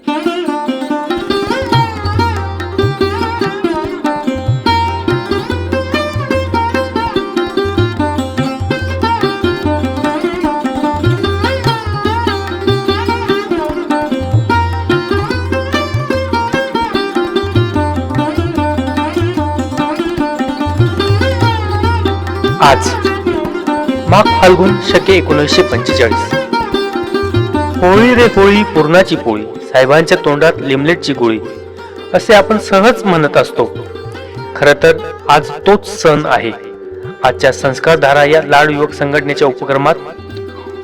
आज माघ फाल्गुन शके एकोणीसशे पंचेचाळीस. होळी रे होळी पूर्णाची पोळी. साहेबांच्या तोंडात लिमलेटची गोळी. असे आपण सहज म्हणत असतो. खरं तर आज तोच सण आहे. आजच्या संस्कारधारा या लाड युवक संघटनेच्या उपक्रमात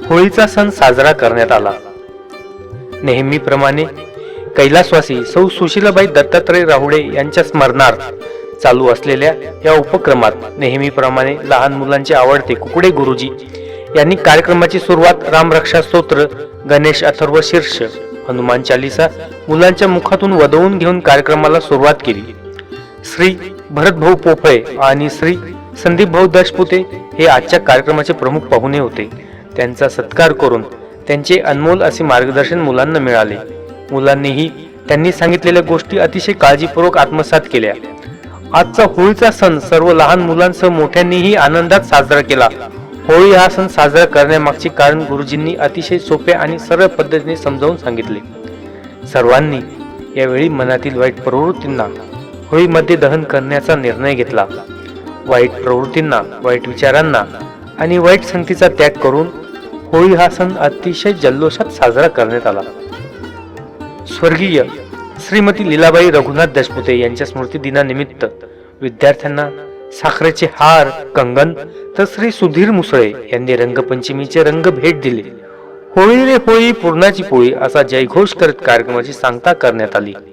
होळीचा सण साजरा करण्यात आला. नेहमीप्रमाणे कैलासवासी सौ सुशीलाबाई दत्तात्रय राहुडे यांच्या स्मरणार्थ चालू असलेल्या या उपक्रमात नेहमीप्रमाणे लहान मुलांचे आवडते कुकडे गुरुजी यांनी कार्यक्रमाची सुरुवात रामरक्षा स्तोत्र गणेश अथर्व शीर्ष हनुमान चालिसा मुलांच्या मुखातून वदवून घेऊन कार्यक्रमाला सुरुवात केली. श्री भरतभाऊ पोफळे आणि श्री संदीप भाऊ दशपुते हे आजच्या कार्यक्रमाचे प्रमुख पाहुणे होते. त्यांचा सत्कार करून त्यांचे अनमोल असे मार्गदर्शन मुलांना मिळाले. मुलांनीही त्यांनी सांगितलेल्या गोष्टी अतिशय काळजीपूर्वक आत्मसात केल्या. आजचा होळीचा सण सर्व लहान मुलांसह मोठ्यांनीही आनंदात साजरा केला. होळी हा सण साजरा करण्यामागचे कारण गुरुजींनी अतिशय सोप्या आणि सरळ पद्धतीने समजावून सांगितले. सर्वांनी यावेळी मनातील वाईट प्रवृत्तींना होळीमध्ये दहन करण्याचा निर्णय घेतला. वाईट प्रवृत्तींना वाईट विचारांना आणि वाईट संगतीचा त्याग करून होळी हा सण अतिशय जल्लोषात साजरा करण्यात आला. स्वर्गीय श्रीमती लीलाबाई रघुनाथ देशपुते यांच्या स्मृती दिनानिमित्त विद्यार्थ्यांना साखरेचे हार कंगन तर श्री सुधीर मुसळे यांनी रंगपंचमीचे रंग भेट दिले. होळी रे होळी पूर्णाची पोळी असा जयघोष करत कार्यक्रमाची सांगता करण्यात आली.